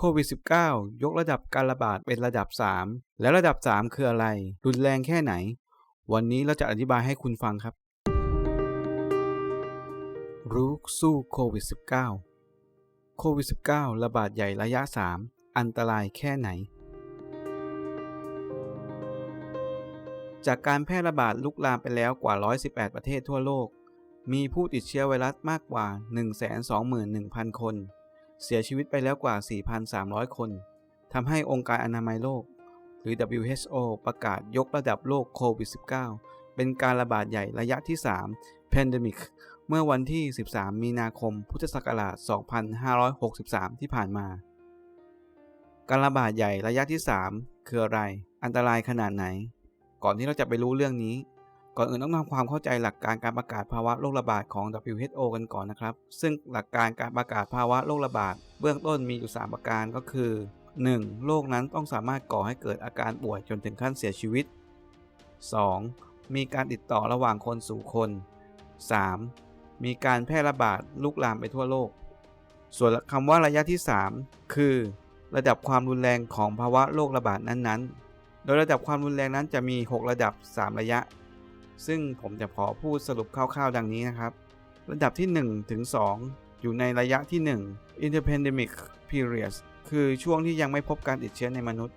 โควิด -19 ยกระดับการระบาดเป็นระดับ 3 แล้วระดับ 3 คืออะไร รุนแรงแค่ไหน วันนี้เราจะอธิบายให้คุณฟังครับ รู้สู้โควิด -19 โควิด -19 ระบาดใหญ่ระยะ 3 อันตรายแค่ไหน จากการแพร่ระบาดลุกลามไปแล้วกว่า 118 ประเทศทั่วโลก มีผู้ติดเชื้อไวรัสมากกว่า 121,000 คน เสียชีวิตไปแล้วกว่า 4,300 คน ทำให้องค์การอนามัยโลก หรือ WHO ประกาศยกระดับโรคโควิด -19 เป็นการระบาดใหญ่ระยะที่ 3 Pandemic เมื่อวันที่ 13 มีนาคม พุทธศักราช 2563 ที่ผ่านมา การระบาดใหญ่ระยะที่ 3 คืออะไร อันตรายขนาดไหน ก่อนที่เราจะไปรู้เรื่องนี้ ก่อนอื่นต้องทำความเข้าใจหลักการการประกาศภาวะโรคระบาดของ WHO กันก่อนนะครับ ซึ่งหลักการการประกาศภาวะโรคระบาดเบื้องต้นมีอยู่ 3 ประการก็คือ 1. โรคนั้นต้องสามารถก่อให้เกิดอาการป่วยจนถึงขั้นเสียชีวิต 2. มีการติดต่อระหว่างคนสู่คน 3. มีการแพร่ระบาดลุกลามไปทั่วโลก ส่วนคำว่าระยะที่ 3 คือ ระดับความรุนแรงของภาวะโรคระบาดนั้นๆ โดยระดับความรุนแรงนั้นจะมี 6 ระดับ 3 ระยะ ซึ่งผมจะขอพูดสรุปคร่าวๆ ดังนี้นะครับ ระดับที่ 1 ถึง 2 อยู่ในระยะที่ 1 Interpandemic Period คือช่วงที่ยังไม่พบการติดเชื้อในมนุษย์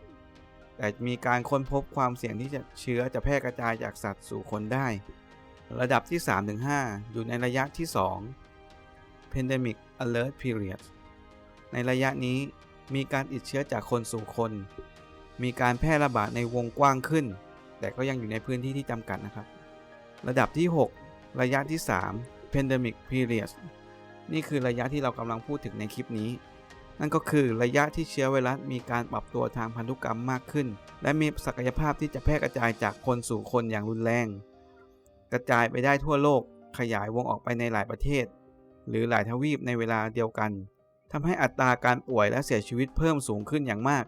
แต่มีการค้นพบความเสี่ยงที่จะเชื้อจะแพร่กระจายจากสัตว์สู่คนได้ ระดับที่ 3-5 อยู่ในระยะที่ 2 Pandemic Alert Period ในระยะนี้มีการติดเชื้อจากคนสู่คน มีการแพร่ระบาดในวงกว้างขึ้น แต่ก็ยังอยู่ในพื้นที่ที่จำกัดนะครับ ระดับที่ 6 ระยะที่ 3 Pandemic Period นี่คือระยะที่เรากำลังพูดถึงในคลิปนี้ นั่นก็คือระยะที่เชื้อไวรัสมีการปรับตัวทางพันธุกรรมมากขึ้น และมีศักยภาพที่จะแพร่กระจายจากคนสู่คนอย่างรุนแรง กระจายไปได้ทั่วโลก ขยายวงออกไปในหลายประเทศ หรือหลายทวีปในเวลาเดียวกันทำให้อัตราการป่วยและเสียชีวิตเพิ่มสูงขึ้นอย่างมาก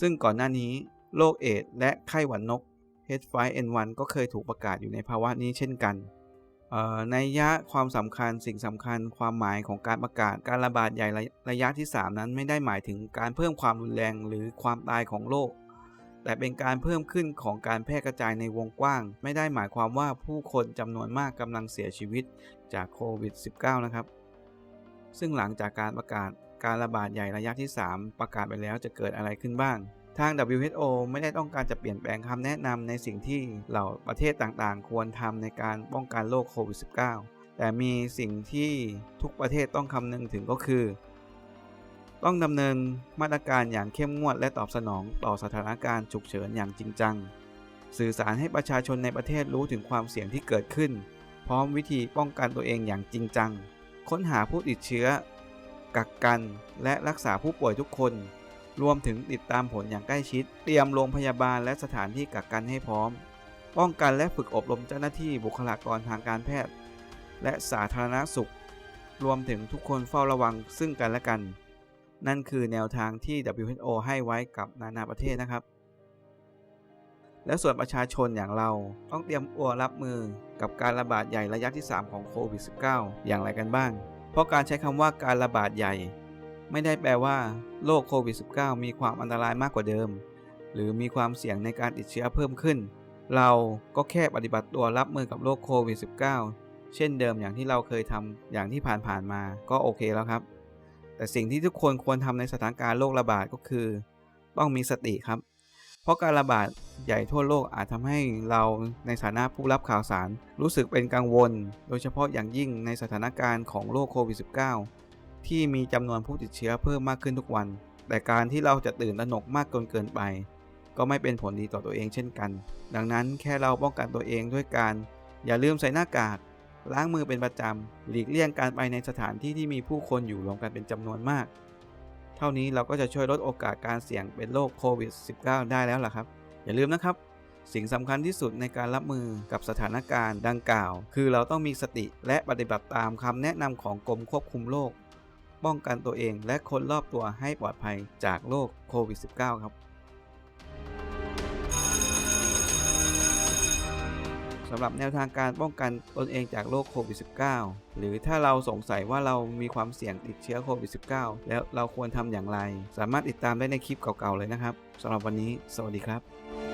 ซึ่งก่อนหน้านี้โรคเอดส์และไข้หวัดนก H5N1 ก็เคยถูกประกาศอยู่ในภาวะนี้เช่นกันในยะความสำคัญสิ่งสำคัญความหมายของการประกาศการระบาดใหญ่ระยะที่ 3 นั้นไม่ได้หมายถึงการเพิ่มความรุนแรงหรือความตายของโรคแต่เป็นการเพิ่มขึ้นของการแพร่กระจายในวงกว้าง ไม่ได้หมายความว่าผู้คนจำนวนมากกำลังเสียชีวิตจากโควิด -19 นะครับ ซึ่งหลังจากการประกาศการระบาดใหญ่ระยะที่ 3 ประกาศไปแล้วจะเกิดอะไรขึ้นบ้าง ทาง WHO ไม่ได้ต้องการจะเปลี่ยนแปลงคำแนะนำในสิ่งที่เหล่าประเทศต่างๆ ควรทำในการป้องกันโรคโควิด -19 แต่มีสิ่งที่ทุกประเทศต้องคำนึงถึงก็คือ ต้องดำเนินมาตรการอย่างเข้มงวดและตอบสนองต่อสถานการณ์ฉุกเฉินอย่างจริงจัง สื่อสารให้ประชาชนในประเทศรู้ถึงความเสี่ยงที่เกิดขึ้น พร้อมวิธีป้องกันตัวเองอย่างจริงจัง ค้นหาผู้ติดเชื้อ กักกัน และรักษาผู้ป่วยทุกคน รวมถึงติดตามผลอย่างใกล้ชิด เตรียมโรงพยาบาลและสถานที่กักกันให้พร้อม ป้องกันและฝึกอบรมเจ้าหน้าที่บุคลากรทางการแพทย์ และสาธารณสุข รวมถึงทุกคนเฝ้าระวังซึ่งกันและกัน นั่นคือแนวทางที่ WHO ให้ไว้กับนานาประเทศนะครับ และส่วนประชาชนอย่างเราต้องเตรียมตัวรับมือกับการระบาดใหญ่ระยะที่ 3 ของโควิด -19 อย่างไรกันบ้าง เพราะการใช้คำว่าการระบาดใหญ่ ไม่ได้แปลว่าโรคโควิด -19 มีความอันตรายมากกว่าเดิม หรือมีความเสี่ยงในการติดเชื้อเพิ่มขึ้น เราก็แค่ปฏิบัติตัวรับมือกับโรคโควิด -19 เช่นเดิมอย่างที่เราเคยทำอย่างที่ผ่านๆมาก็โอเคแล้วครับ แต่สิ่งที่ทุกคนควรทำในสถานการณ์โรคระบาดก็คือ ต้องมีสติครับ เพราะการระบาดใหญ่ทั่วโลกอาจทำให้เราในฐานะผู้รับข่าวสาร รู้สึกเป็นกังวล โดยเฉพาะอย่างยิ่งในสถานการณ์ของโรคโควิด -19 ที่มีจำนวนผู้ติดเชื้อเพิ่มมากขึ้นทุกวัน แต่การที่เราจะตื่นตระหนกมากจนเกินไป ก็ไม่เป็นผลดีต่อตัวเองเช่นกัน ดังนั้นแค่เราป้องกันตัวเองด้วยการ อย่าลืมใส่หน้ากาก ล้างมือเป็นประจำ หลีกเลี่ยงการไปในสถานที่ที่มีผู้คนอยู่รวมกันเป็นจำนวนมาก เท่านี้เราก็จะช่วยลดโอกาสการเสี่ยงเป็นโรคโควิด -19 ได้แล้วล่ะครับ อย่าลืมนะครับสิ่งสำคัญที่สุดในการรับมือกับสถานการณ์ดังกล่าว คือเราต้องมีสติและปฏิบัติตามคำแนะนำของกรมควบคุมโรค ป้องกันตัวเองและคนรอบตัวให้ปลอดภัยจากโรคโควิด -19 ครับสำหรับแนวทางการป้องกันตนเองจากโรคโควิด -19 หรือถ้าเราสงสัยว่าเรามีความเสี่ยงติดเชื้อโควิด -19 แล้วเราควรทำอย่างไร สามารถติดตามได้ในคลิปเก่าๆเลยนะครับสำหรับวันนี้ สวัสดีครับ